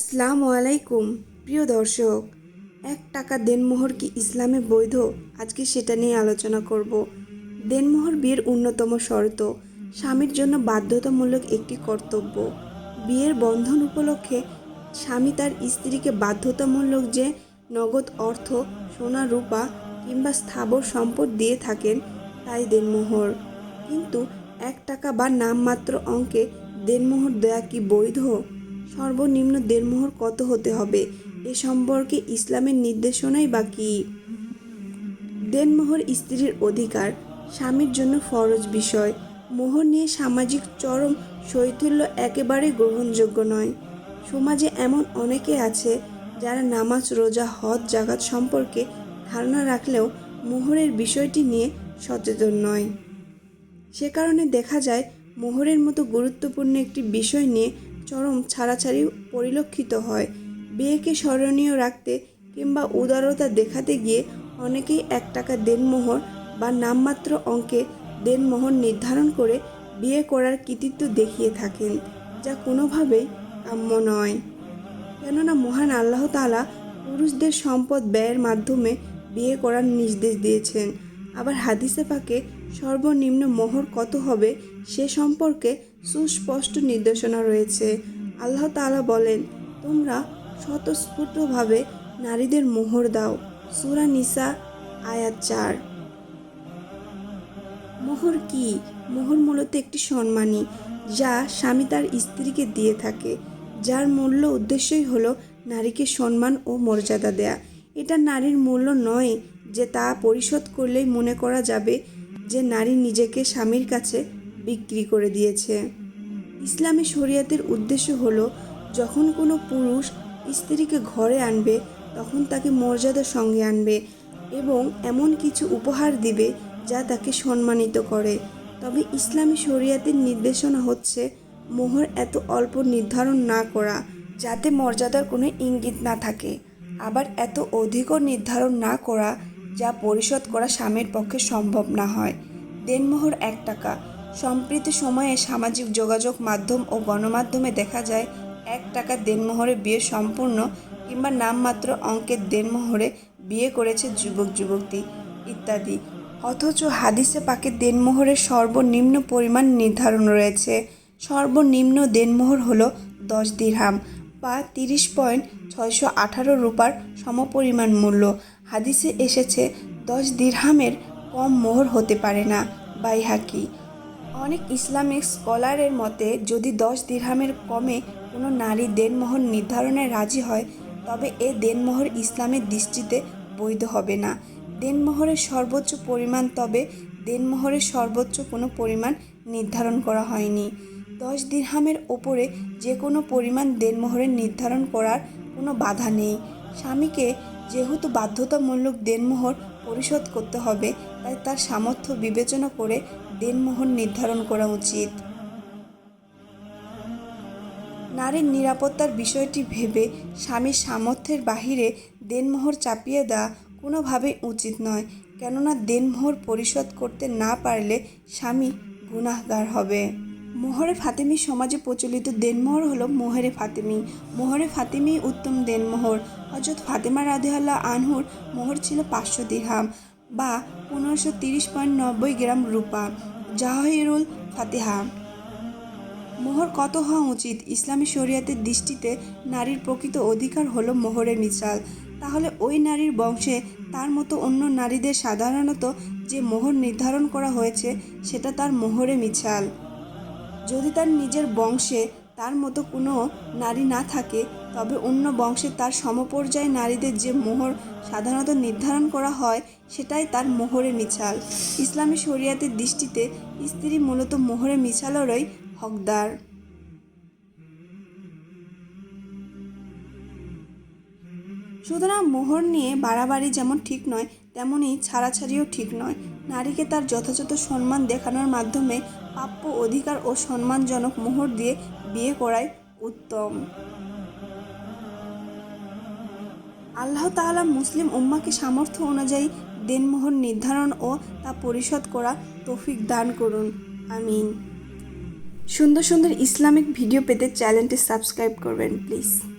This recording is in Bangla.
আসসালামু আলাইকুম, প্রিয় দর্শক। এক টাকা দেনমোহর কি ইসলামে বৈধ? আজকে সেটা নিয়ে আলোচনা করব। দেনমোহর বিয়ের অন্যতম শর্ত, স্বামীর জন্য বাধ্যতামূলক একটি কর্তব্য। বিয়ের বন্ধন উপলক্ষে স্বামী তার স্ত্রীকে বাধ্যতামূলক যে নগদ অর্থ, সোনা, রূপা কিংবা স্থাবর সম্পদ দিয়ে থাকেন, তাই দেনমোহর। কিন্তু এক টাকা বা নামমাত্র অঙ্কে দেনমোহর দেয়া কি বৈধ? সর্বনিম্ন দেনমোহর কত হতে হবে? এ সম্পর্কে ইসলামের নির্দেশনাই বা কী দেনমোহর স্ত্রীর অধিকার, স্বামীর জন্য ফরজ বিষয়। মোহর নিয়ে সামাজিক চরম শৈথিল্য একেবারে গ্রহণযোগ্য নয়। সমাজে এমন অনেকে আছে যারা নামাজ, রোজা, হজ জাগাত সম্পর্কে ধারণা রাখলেও মোহরের বিষয়টি নিয়ে সচেতন নয়। সে কারণে দেখা যায়, মোহরের মতো গুরুত্বপূর্ণ একটি বিষয় নিয়ে চরম ছাড়াছাড়ি পরিলক্ষিত হয়। বিয়েকে স্মরণীয় রাখতে কিংবা উদারতা দেখাতে গিয়ে অনেকেই এক টাকা দেনমোহর বা নামমাত্র অঙ্কে দেনমোহর নির্ধারণ করে বিয়ে করার কৃতিত্ব দেখিয়ে থাকেন, যা কোনোভাবেই কাম্য নয়। কেননা মহান আল্লাহ তাআলা পুরুষদের সম্পদ ব্যয়ের মাধ্যমে বিয়ে করার নির্দেশ দিয়েছেন। আবার হাদিসে পাকে সর্বনিম্ন মোহর কত হবে সে সম্পর্কে সুস্পষ্ট নির্দেশনা রয়েছে। আল্লাহ তাআলা বলেন, তোমরা স্বতঃস্ফূর্তভাবে নারীদের মোহর দাও। সুরা নিসা, আয়াত চার। মোহর কি? মোহর মূলত একটি সম্মানী যা স্বামী তার স্ত্রীকে দিয়ে থাকে। যার মূল্য উদ্দেশ্যই হলো নারীকে সম্মান ও মর্যাদা দেয়া। এটা নারীর মূল্য নয় যে তা পরিশোধ করলেই মনে করা যাবে যে নারী নিজেকে স্বামীর কাছে বিক্রি করে দিয়েছে। ইসলামী শরিয়াতের উদ্দেশ্য হলো, যখন কোনো পুরুষ স্ত্রীকে ঘরে আনবে, তখন তাকে মর্যাদার সঙ্গে আনবে এবং এমন কিছু উপহার দিবে যা তাকে সম্মানিত করে। তবে ইসলামী শরিয়াতের নির্দেশনা হচ্ছে, মোহর এত অল্প নির্ধারণ না করা যাতে মর্যাদার কোনো ইঙ্গিত না থাকে। আবার এত অধিকও নির্ধারণ না করা যা পরিশোধ করা স্বামীর পক্ষে সম্ভব না হয়। দেনমোহর এক টাকা। সম্প্রতি সময়ে সামাজিক যোগাযোগ মাধ্যম ও গণমাধ্যমে দেখা যায়, এক টাকা দেনমোহরে বিয়ে সম্পূর্ণ কিংবা নামমাত্র অঙ্কের দেনমোহরে বিয়ে করেছে যুবক, যুবতী ইত্যাদি। অথচ হাদিসে পাকে দেনমোহরের সর্বনিম্ন পরিমাণ নির্ধারণ রয়েছে। সর্বনিম্ন দেনমোহর হলো দশ দিরহাম বা তিরিশ পয়েন্ট ছয়শো আঠারো রূপার সমপরিমাণ মূল্য। হাদিসে এসেছে, দশ দিরহামের কম মোহর হতে পারে না, বাইহাকি। অনেক ইসলামিক স্কলারের মতে, যদি দশ দিরহামের কমে কোনো নারী দেনমোহর নির্ধারণে রাজি হয়, তবে এ দেনমোহর ইসলামের দৃষ্টিতে বৈধ হবে না। দেনমোহরের সর্বোচ্চ পরিমাণ তবে দেনমোহরের সর্বোচ্চ কোনো পরিমাণ নির্ধারণ করা হয়নি। দশ দিরহামের ওপরে যে কোনো পরিমাণ দেনমোহরের নির্ধারণ করার কোনো বাধা নেই। স্বামীকে যেহেতু বাধ্যতামূলক দেনমোহর পরিশোধ করতে হবে, তাই তার সামর্থ্য বিবেচনা করে দেনমোহর নির্ধারণ করা উচিত। নারীর নিরাপত্তার বিষয়টি ভেবে স্বামীর সামর্থ্যের বাহিরে দেনমোহর চাপিয়ে দেওয়া কোনোভাবেই উচিত নয়, কেননা দেনমোহর পরিশোধ করতে না পারলে স্বামী গুনাহগার হবে। মোহরে ফাতেমি সমাজে প্রচলিত দেনমোহর হলো মোহরে ফাতেমি। মোহরে ফাতেমি উত্তম দেনমোহর। হজরত ফাতেমা রাদিহাল্লাহ আনহুর মোহর ছিল পাঁচশো দিরহাম বা পনেরোশো তিরিশ পয়েন্ট নব্বই গ্রাম রূপা। জাহিরুল ফাতেহা। মোহর কত হওয়া উচিত? ইসলামী শরিয়াতের দৃষ্টিতে নারীর প্রকৃত অধিকার হলো মোহরের মিসাল তাহলে ওই নারীর বংশে তার মতো অন্য নারীদের সাধারণত যে মোহর নির্ধারণ করা হয়েছে, সেটা তার মোহরে মিছাল যদি তার নিজের বংশে তার মতো কোনো নারী না থাকে, তবে অন্য বংশে তার সমপর্যায় নারীদের যে মোহর সাধারণত নির্ধারণ করা হয়, সেটাই তার মোহরে মিছাল। ইসলামী শরিয়াতের দৃষ্টিতে স্ত্রী মূলত মোহরে মিছালেরই হকদার। সুতরাং মোহর নিয়ে বাড়াবাড়ি যেমন ঠিক নয় তেমনই ছাড়াছাড়িও ঠিক নয়। নারীকে তার যথাযথ সম্মান দেখানোর মাধ্যমে প্রাপ্য অধিকার ও সম্মানজনক মোহর দিয়ে বিয়ে করাই উত্তম। আল্লাহ তাআলা মুসলিম উম্মাকে সামর্থ্য অনুযায়ী দেনমোহর নির্ধারণ ও তা পরিশোধ করা তৌফিক দান করুন। আমিন। সুন্দর সুন্দর ইসলামিক ভিডিও পেতে চ্যানেলটি সাবস্ক্রাইব করবেন, প্লিজ।